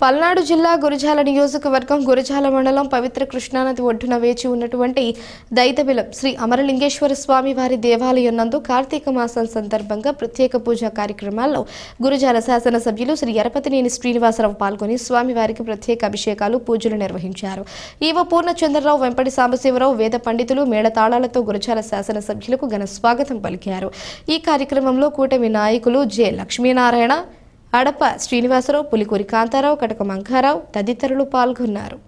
పల్నాడు జిల్లా గురిజాల నియోజకవర్గం గురిజాల మండలం పవిత్ర కృష్ణానది ఒడ్డున వేచి ఉన్నటువంటి దైతబిలం శ్రీ అమరలింగేశ్వర స్వామి వారి దేవాలయం నందు కార్తీక మాసం సందర్భంగా ప్రత్యేక పూజా కార్యక్రమాల్లో గురిజాల శాసనసభ్యులు శ్రీ ఎరపతినేని శ్రీనివాసరావు పాల్గొని స్వామివారికి ప్రత్యేక అభిషేకాలు పూజలు నిర్వహించారు. ఈవ పూర్ణచంద్రరావు వెంపటి సాంబశివరావు వేద పండితులు మేళతాళాలతో గురజాల శాసనసభ్యులకు ఘన స్వాగతం పలికారు. ఈ కార్యక్రమంలో కూటమి నాయకులు జె లక్ష్మీనారాయణ అడప శ్రీనివాసరావు పులికూరి కాంతారావు కటక మంకారావు తదితరులు పాల్గొన్నారు.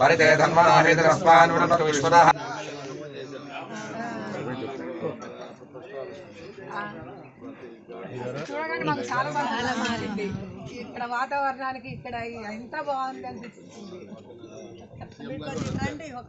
పరితే ధన్మనాహితస్మాన్ విశ్వదః చూడగానే మాకు చాలా బాగా మారింది ఇక్కడ వాతావరణానికి ఇక్కడ ఎంత బాగుంది అనిపిస్తుంది రండి ఒక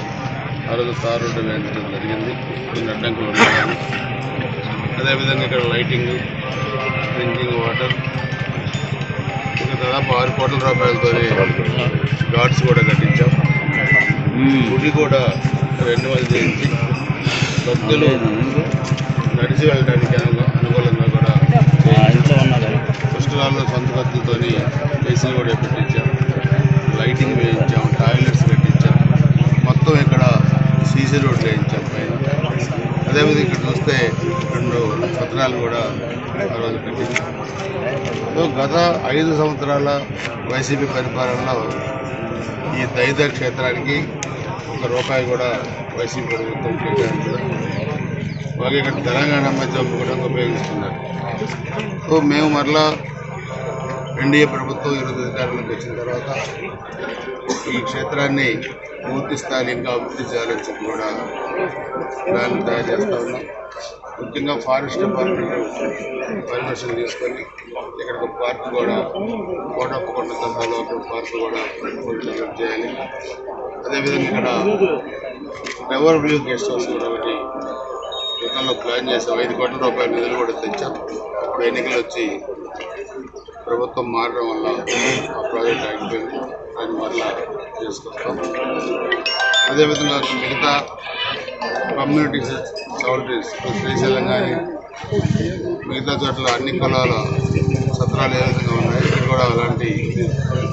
ఆ రోజు కారు వేయించడం జరిగింది. కొన్ని అడ్డంకులు ఉన్నాయి. అదేవిధంగా ఇక్కడ లైటింగ్ డ్రింకింగ్ వాటర్ ఇంకా దాదాపు ఆరు కోట్ల రూపాయలతో గాడ్స్ కూడా కట్టించాం. గుడి కూడా రెన్యువల్ చేయించి భక్తులు నడిచి వెళ్ళడానికి అను- సీసీ రోడ్లు వేయించాం పైన అదేవిధంగా ఇక్కడ చూస్తే రెండు పత్రాలు కూడా ఆ రోజు కట్టించాం సో గత ఐదు సంవత్సరాల వైసీపీ పరిపాలనలో ఈ దైద క్షేత్రానికి ఒక రూపాయి కూడా వైసీపీ ప్రభుత్వం కేటాయించడం. అలాగే ఇక్కడ తెలంగాణ మధ్య కూడా ఉపయోగిస్తున్నారు. సో మేము మరలా ఎన్డీఏ ప్రభుత్వం ఈరోజు అధికారంలోకి వచ్చిన తర్వాత ఈ క్షేత్రాన్ని పూర్తి స్థాయిగా అభివృద్ధి చేయాలని కూడా ప్లాన్ తయారు చేస్తా ఉన్నాం. ముఖ్యంగా ఫారెస్ట్ డిపార్ట్మెంట్ పర్మిషన్ తీసుకొని ఇక్కడ ఒక పార్క్ కూడా కోటప్పకొండ తండాలో ఒక పార్క్ కూడా డెవలప్ చేయాలి. అదేవిధంగా ఇక్కడ ఎవర్ వ్యూ గెస్ట్ హౌస్ కూడా ఒకటి గతంలో ప్లాన్ చేసాం. ఐదు కోట్ల రూపాయల నిధులు కూడా తెచ్చాం. ఇప్పుడు ఎన్నికలు వచ్చి ప్రభుత్వం మారడం వల్ల ఆ ప్రాజెక్ట్ ఆగిపోయింది. దాన్ని మళ్ళా చేసుకొస్తాం అదేవిధంగా మిగతా కమ్యూనిటీస్ చౌల్టీస్ శ్రీశైలం కానీ మిగతా చోట్ల అన్ని కులాల సత్రాలు ఏ విధంగా ఉన్నాయి ఇక్కడ కూడా అలాంటి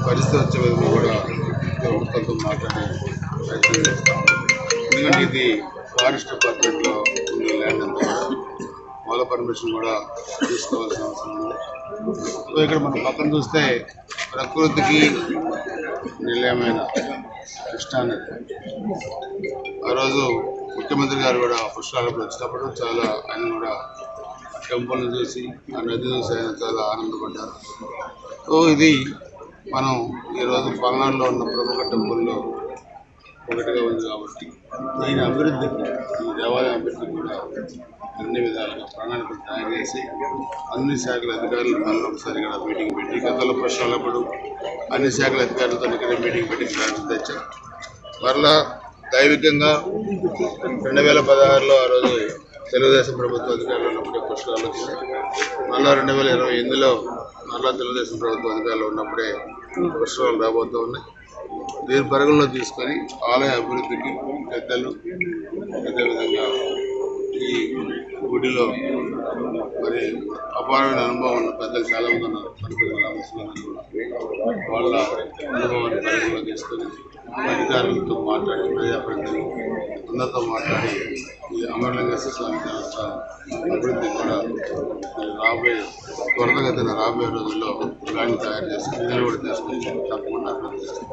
పరిస్థితి వచ్చే విధంగా కూడా ప్రభుత్వంతో మాట్లాడే ప్రయత్నం చేస్తాం. ఎందుకంటే ఇది ఫారెస్ట్ డిపార్ట్మెంట్లో ఉన్న ల్యాండ్ అంతా కూడా. మూల పర్మిషన్ కూడా తీసుకోవాల్సిన అవసరం ఉంది. సో ఇక్కడ మనం పక్కన చూస్తే ప్రకృతికి నిలయమైన కృష్ణానది ఆ రోజు ముఖ్యమంత్రి గారు కూడా పుష్కరాలకు వచ్చినప్పుడు చాలా ఆయన కూడా టెంపుల్ని చూసి ఆ నది చూసి ఆయన చాలా ఆనందపడ్డారు. సో ఇది మనం ఈరోజు పల్నాడులో ఉన్న ప్రముఖ టెంపుల్ ఒకటిగా ఉంది కాబట్టి దీని అభివృద్ధికి ఈ దేవాలయం అభివృద్ధికి కూడా అన్ని విధాలుగా ప్రణాళికలు తయారు చేసి అన్ని శాఖల అధికారులు మళ్ళీ ఒకసారి ఇక్కడ మీటింగ్ పెట్టి గతంలో ప్రశ్నలప్పుడు అన్ని శాఖల అధికారులతో ఇక్కడ మీటింగ్ పెట్టి ప్లాన్స్ తెచ్చాం మరలా దైవికంగా రెండు వేల పదహారులో ఆ రోజు తెలుగుదేశం ప్రభుత్వ అధికారులు ఉన్నప్పుడే పుష్కరాలు వచ్చినాయి మళ్ళా రెండు వేల ఇరవై ఎనిమిదిలో మళ్ళా తెలుగుదేశం ప్రభుత్వ అధికారులు ఉన్నప్పుడే పుష్కరాలు రాబోతూ ఉన్నాయి. దీని పరిగణలో తీసుకొని ఆలయ అభివృద్ధికి పెద్దలు అదేవిధంగా గుడిలో మరి అపారమైన అనుభవం ఉన్న పెద్దలు చాలా మంది ఉన్నారు. పనిపడిన రామస్వామి వాళ్ళ అనుభవాన్ని పరిగణలో తీసుకొని అధికారులతో మాట్లాడి ప్రజాప్రతినిధులు అందరితో మాట్లాడి ఈ అమరలింగేశ్వర స్వామి దేవస్థానం అభివృద్ధి కూడా రాబోయే త్వరతగతిన రాబోయే రోజుల్లో ప్లాన్ తయారు చేసి నిధులు కూడా తీసుకొని తప్పకుండా అభివృద్ధి చేస్తాం.